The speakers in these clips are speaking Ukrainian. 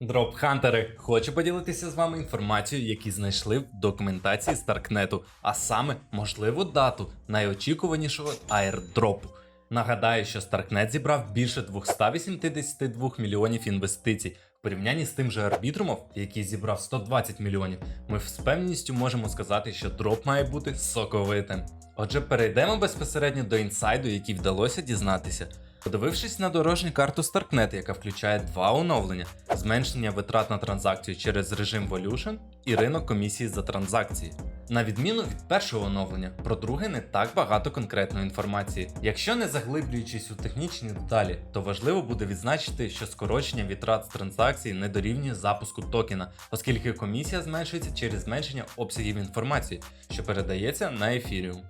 Дропхантери, хочу поділитися з вами інформацією, які знайшли в документації Старкнету, а саме можливу дату найочікуванішого аірдропу. Нагадаю, що Старкнет зібрав більше 282 мільйонів інвестицій. В порівнянні з тим же арбітрумом, який зібрав 120 мільйонів, ми з певністю можемо сказати, що дроп має бути соковитим. Отже, перейдемо безпосередньо до інсайду, який вдалося дізнатися. Подивившись на дорожню карту Starknet, яка включає два оновлення: зменшення витрат на транзакцію через режим Volution і ринок комісії за транзакції. На відміну від першого оновлення, про друге не так багато конкретної інформації. Якщо не заглиблюючись у технічні деталі, то важливо буде відзначити, що скорочення витрат з транзакцій не дорівнює запуску токена, оскільки комісія зменшується через зменшення обсягів інформації, що передається на ефіріум.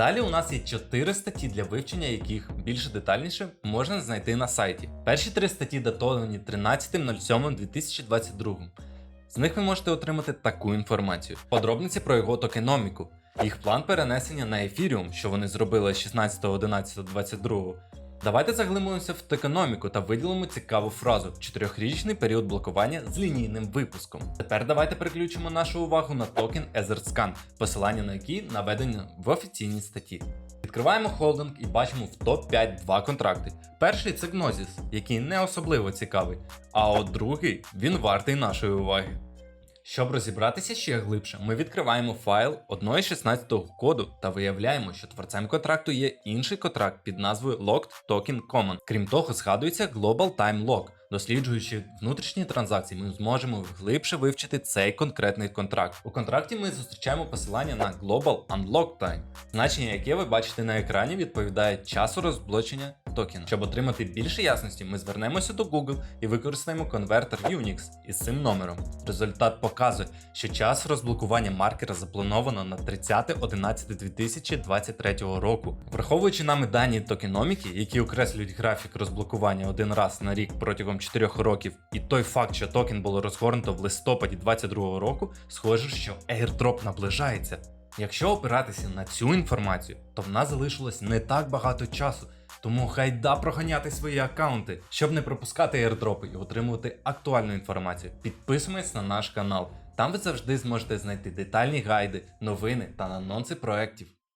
Далі у нас є 4 статті для вивчення, яких більш детальніше можна знайти на сайті. Перші три статті датовані 13.07.2022. З них ви можете отримати таку інформацію: подробниці про його токеноміку, їх план перенесення на ефіріум, що вони зробили 16.11.22. Давайте заглибимося в токеноміку та виділимо цікаву фразу: чотирьохрічний період блокування з лінійним випуском. Тепер давайте переключимо нашу увагу на токен EtherScan, посилання на який наведено в офіційній статті. Відкриваємо холдинг і бачимо в топ-5 два контракти. Перший це Gnosis, який не особливо цікавий, а от другий він вартий нашої уваги. Щоб розібратися ще глибше, ми відкриваємо файл 1.16 коду та виявляємо, що творцем контракту є інший контракт під назвою Locked Token Common. Крім того, згадується Global Time Lock. Досліджуючи внутрішні транзакції, ми зможемо глибше вивчити цей конкретний контракт. У контракті ми зустрічаємо посилання на Global Unlock Time, значення яке ви бачите на екрані, відповідає часу розблочення токена. Щоб отримати більше ясності, ми звернемося до Google і використаємо конвертер Unix із цим номером. Результат показує, що час розблокування маркера заплановано на 30.11.2023 року. Враховуючи нами дані токеноміки, які окреслюють графік розблокування один раз на рік протягом 4 років, і той факт, що токен було розгорнуто в листопаді 2022 року, схоже, що airdrop наближається. Якщо опиратися на цю інформацію, то в нас залишилось не так багато часу. Тому хайда проганяти свої аккаунти, щоб не пропускати airdропи і отримувати актуальну інформацію. Підписуйтесь на наш канал. Там ви завжди зможете знайти детальні гайди, новини та анонси проєктів.